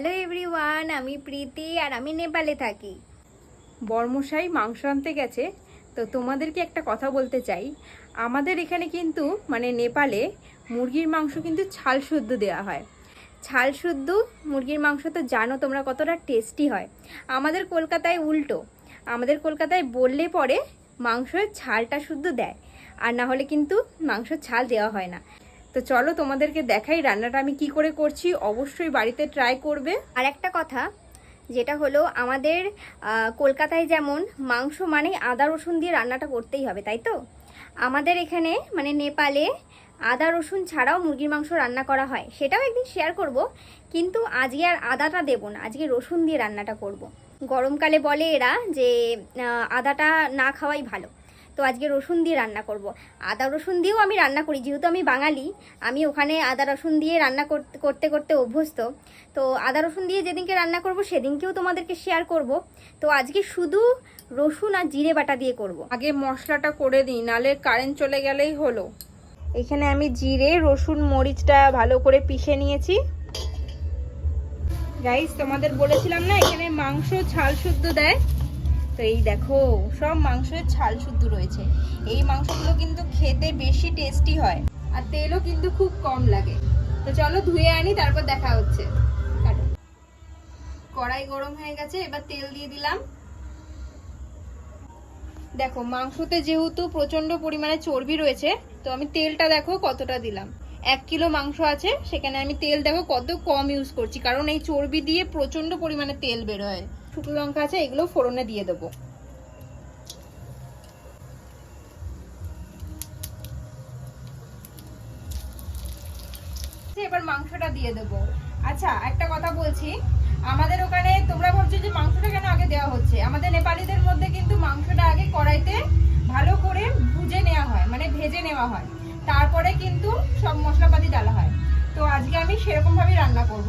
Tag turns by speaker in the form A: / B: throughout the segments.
A: Hello everyone আমি প্রীতি আর আমি নেপালে থাকি।
B: বর্মশাই মাংস আনতে গেছে। তো তোমাদেরকে একটা কথা বলতে চাই। আমাদের এখানে কিন্তু মানে নেপালে মুরগির মাংস কিন্তু ছাল শুদ্ধ দেওয়া হয়।
A: ছাল শুদ্ধ মুরগির মাংস তো জানো তোমরা কতটা টেস্টি হয়। আমাদের কলকাতায় উল্টো। আমাদের কলকাতায় বললে পরে মাংসের ছালটা শুদ্ধ দেয়। আর না হলে কিন্তু মাংস ছাল দেওয়া হয় না।
B: তো চলো তোমাদেরকে দেখাই রান্নাটা আমি কি করে করছি, অবশ্যই বাড়িতে ট্রাই করবে।
A: আর একটা কথা, যেটা হলো আমাদের কলকাতায় যেমন মাংস মানে আদা রসুন দিয়ে রান্নাটা করতেই হবে, তাই তো? আমাদের এখানে মানে নেপালে আদা রসুন ছাড়াও মুরগির মাংস রান্না করা হয়, সেটাও একদিন শেয়ার করব, কিন্তু আজকে আর আদাটা দেবো না, আজকে রসুন দিয়ে রান্নাটা করব। গরমকালে বলে এরা যে আদাটা না খাওয়াই ভালো। তো আজকে রসুন দিয়ে রান্না করব। আদা রসুন দিয়েও আমি রান্না করি, যেহেতু আমি বাঙালি, আমি ওখানে আদা রসুন দিয়ে রান্না করতে করতে অভ্যস্ত। তো আদা রসুন দিয়ে যেদিনকে রান্না করব, সেদিনকেও তোমাদেরকে শেয়ার করব। তো আজকে শুধু রসুন আর জিরে বাটা দিয়ে করব।
B: আগে মশলাটা করে দিই, নালে কারেন্ট চলে গেলেই হলো। এখানে আমি জিরে, রসুন, মরিচটা ভালো করে পিষে নিয়েছি। গাইস তোমাদের বলেছিলাম না, এখানে মাংস ছাল শুদ্ধ দেয়? তো এই দেখো, সব মাংসের ছাল শুদ্ধ রয়েছে। এই মাংসগুলো কিন্তু খেতে বেশি টেস্টি হয়, আর তেলও কিন্তু খুব কম লাগে। তো চলো ধুয়ে আনি, তারপর দেখা হচ্ছে। কড়াই গরম হয়ে গেছে, এবার তেল দিয়ে দিলাম। দেখো, মাংসতে যেহেতু প্রচণ্ড পরিমাণে চর্বি রয়েছে, তো আমি তেলটা দেখো কতটা দিলাম। এক কিলো মাংস আছে, সেখানে আমি তেল দেখো কত কম ইউজ করছি, কারণ এই চর্বি দিয়ে প্রচণ্ড পরিমাণে তেল বেরোয়। শুকনো লঙ্কা আছে, এগুলো ফোড়নে দিয়ে দেবো। এবার মাংসটা দিয়ে দেবো। আচ্ছা একটা কথা বলছি। আমাদের ওখানে তোমরা ভাবছ যে মাংসটা কেন আগে দেওয়া হচ্ছে? আমাদের নেপালিদের মধ্যে কিন্তু মাংসটা আগে কড়াইতে ভালো করে ভুজে নেওয়া হয় মানে ভেজে নেওয়া হয়। তারপরে কিন্তু সব মশলাপাতি ডালা হয়। তো আজকে আমি সেরকম ভাবে রান্না করব।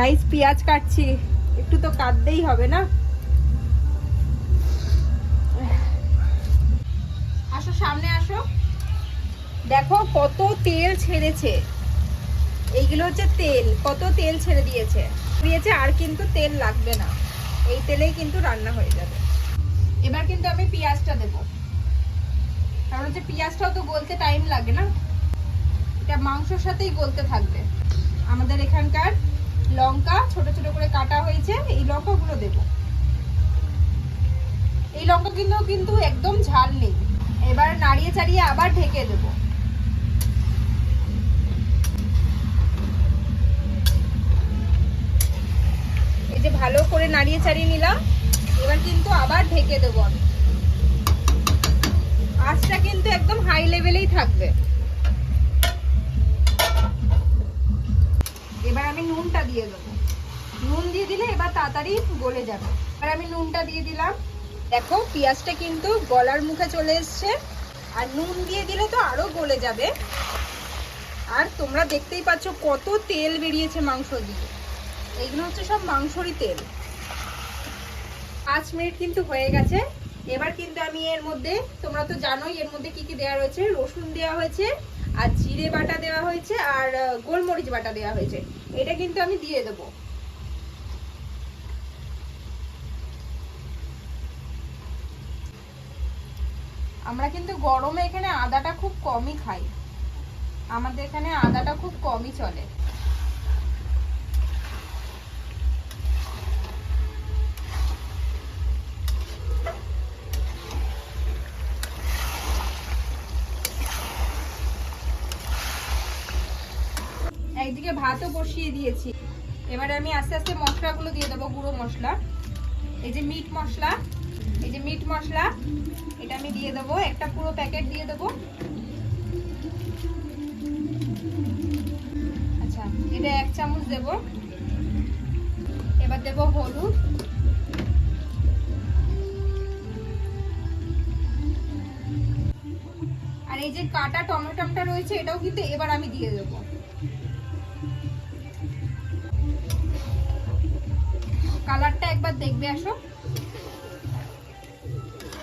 B: গাইস পেঁয়াজ কাটছি। একটু তো কাটতেই হবে না? আসো, সামনে আসো। দেখো কত তেল ছেড়েছে। এইগুলো হচ্ছে তেল, কত তেল ছেড়ে দিয়েছে। দিয়েছে আর কিন্তু তেল লাগবে না। এই তেলেই কিন্তু রান্না হয়ে যাবে। এবার কিন্তু আমি পেঁয়াজটা দেব। কারণ হচ্ছে পেঁয়াজটাও তো গলতে টাইম লাগে না। এটা মাংসর সাথেই গলতে থাকবে। আমাদের এখানকার লঙ্কা ছোট ছোট করে কাটা হয়েছে, এই লঙ্কাগুলো দেব। এই লঙ্কা কিন্তু কিন্তু একদম ঝাল নেই। এবার নাড়িয়ে চাড়িয়ে আবার ঢেকে দেব। এই যে ভালো করে নাড়িয়ে চাড়িয়ে নিলাম, এবার কিন্তু আবার ঢেকে দেবো আমি। আঁচটা কিন্তু একদম হাই লেভেলেই থাকবে এবার আমি নুনটা দিয়ে দেবো। নুন দিয়ে দিলে এবার তাড়াতাড়ি গলে যাবে। এবার আমি নুনটা দিয়ে দিলাম। দেখো, পেঁয়াজটা কিন্তু গলার মুখে চলে এসছে। আর নুন দিয়ে দিলে তো আরও গলে যাবে। আর তোমরা দেখতেই পাচ্ছ কত তেল বেরিয়েছে মাংস দিয়ে এইগুলো হচ্ছে সব মাংসরই তেল। পাঁচ মিনিট কিন্তু হয়ে গেছে। এবার কিন্তু আমি এর মধ্যে, তোমরা তো জানোই এর মধ্যে কি কি দেওয়া রয়েছে? রসুন দেওয়া হয়েছে। আর জিরে বাটা দেওয়া হয়েছে আর গোলমরিচ বাটা দেওয়া হয়েছে। এটা কিন্তু আমি দিয়ে দেবো। আমরা কিন্তু গরমে এখানে আদাটা খুব কমই খাই। আমাদের এখানে আদাটা খুব কমই চলে। একদিকে ভাতও বসিয়ে দিয়েছি। এবারে আমি আস্তে আস্তে মশলাগুলো দিয়ে দেবো, গুঁড়ো মশলা। এই যে মিট মশলা, এই যে মিট মশলা, এটা আমি দিয়ে দেবো। একটা পুরো প্যাকেট দিয়ে দেবো। আচ্ছা এটা এক চামচ দেব। এবার দেব হলুদ। আর এই যে কাটা টমেটোটা রয়েছে, এটাও কিন্তু এবার আমি দিয়ে দেবো। কালারটা একবার দেখবে আসো।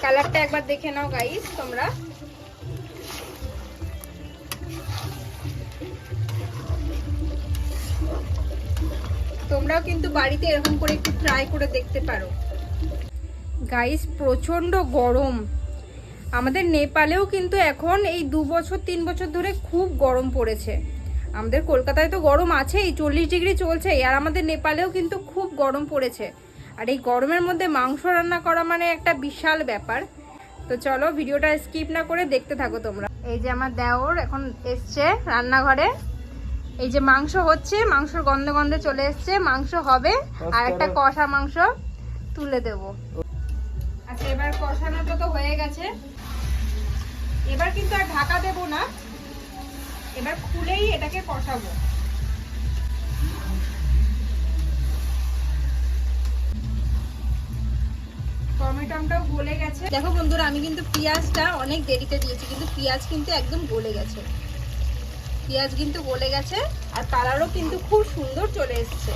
B: কালারটা একবার দেখে নাও গাইস তোমরা। তোমরাও কিন্তু বাড়িতে এরকম করে একটু ট্রাই করে দেখতে পারো। গাইস প্রচণ্ড গরম। আমাদের নেপালেও কিন্তু এখন এই দু বছর, তিন বছর ধরে খুব গরম পড়েছে। আমাদের কলকাতায় তো গরম আছেই চল্লিশ ডিগ্রি চলছে আর আমাদের নেপালেও কিন্তু খুব গরম পড়েছে। আর এই গরমের মধ্যে মাংস রান্না করা মানে একটা বিশাল ব্যাপার। তো চলো ভিডিওটা স্কিপ না করে দেখতে থাকো তোমরা। এই যে আমার দেওর এখন এসছে রান্নাঘরে। এই যে মাংস হচ্ছে মাংসর গন্ধে গন্ধে চলে এসছে মাংস হবে আর একটা কষা মাংস তুলে দেব। আচ্ছা এবার কষানোটা তো হয়ে গেছে। এবার কিন্তু আর ঢাকা দেব না। এবার খুলেই এটাকে কষাবো। টমেটোটাও গলে গেছে। দেখো বন্ধুরা, আমি কিন্তু পেঁয়াজটা অনেক দেরিতে দিয়েছি, কিন্তু পেঁয়াজ কিন্তু একদম গলে গেছে। পেঁয়াজ কিন্তু গলে গেছে, আর কালারও কিন্তু খুব সুন্দর চলে এসছে।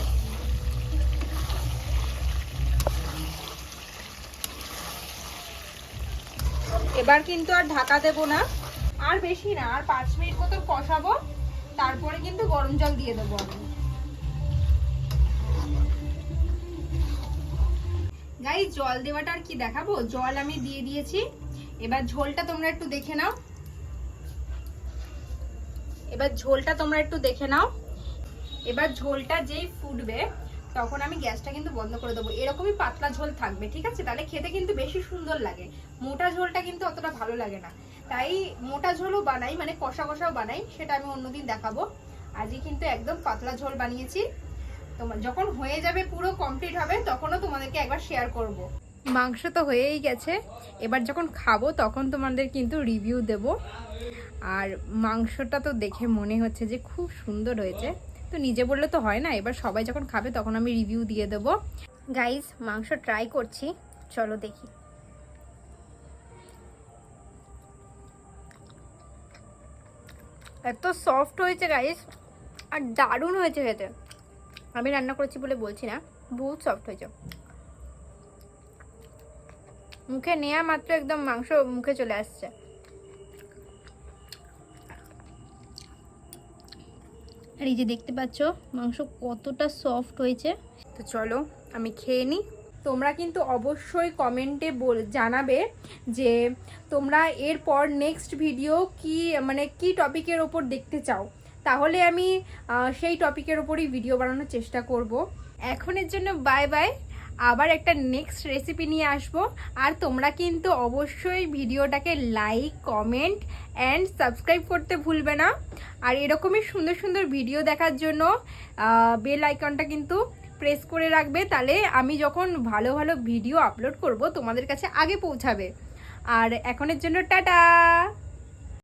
B: এবার কিন্তু আর ঢাকা দেব না। আর বেশি না, আর পাঁচ মিনিট মতো কষাবো, তারপরে কিন্তু গরম জল দিয়ে দেবো আমি। গাই জল দেওয়াটা আর কি দেখাবো? জল আমি দিয়ে দিয়েছি। এবার ঝোলটা তোমরা একটু দেখে নাও। এবার ঝোলটা তোমরা একটু দেখে নাও। এবার ঝোলটা যেই ফুটবে তখন আমি গ্যাসটা কিন্তু বন্ধ করে দেবো। এরকমই পাতলা ঝোল থাকবে, ঠিক আছে? তাহলে খেতে কিন্তু বেশি সুন্দর লাগে। মোটা ঝোলটা কিন্তু অতটা ভালো লাগে না। তাই মোটা ঝোলও বানাই মানে কষা কষাও বানাই, সেটা আমি অন্যদিন দেখাবো। আজই কিন্তু একদম পাতলা ঝোল বানিয়েছি। তোমার যখন হয়ে যাবে পুরো কমপ্লিট হবে, তখনও তোমাদেরকে একবার শেয়ার করব। মাংস তো হয়েই গেছে। এবার যখন খাব, তখন তোমাদের কিন্তু রিভিউ দেব। আর মাংসটা তো দেখে মনে হচ্ছে যে খুব সুন্দর হয়েছে। তো নিজে বললে তো হয় না, এবার সবাই যখন খাবে তখন আমি রিভিউ দিয়ে দেব।
A: গাইজ মাংস ট্রাই করছি, চলো দেখি। এত সফট হয়েছে গাইস আর দারুণ হয়েছে খেতে। আমি রান্না করেছি বলে বলছি না, বহুত সফট হয়েছে। মুখে নেওয়া মাত্র একদম মাংস মুখে চলে আসছে। আর এই যে দেখতে পাচ্ছ, মাংস কতটা সফট হয়েছে।
B: তো চলো, আমি খেয়ে নিই তোমরা কিন্তু অবশ্যই কমেন্টে বল, জানাবে যে তোমরা এরপর নেক্সট ভিডিও কি মানে কি টপিকের ওপর দেখতে চাও। তাহলে আমি সেই টপিকের ওপরই ভিডিও বানানোর চেষ্টা করব। এখনের জন্য বাই বাই আবার একটা নেক্সট রেসিপি নিয়ে আসব। আর তোমরা কিন্তু অবশ্যই ভিডিওটাকে লাইক কমেন্ট অ্যান্ড সাবস্ক্রাইব করতে ভুলবে না। আর এরকমই সুন্দর সুন্দর ভিডিও দেখার জন্য বেল আইকনটা কিন্তু প্রেস করে রাখবে, তাহলে আমি যখন ভালো ভালো ভিডিও আপলোড করব, তোমাদের কাছে আগে পৌঁছাবে। আর এখনের জন্য টাটা!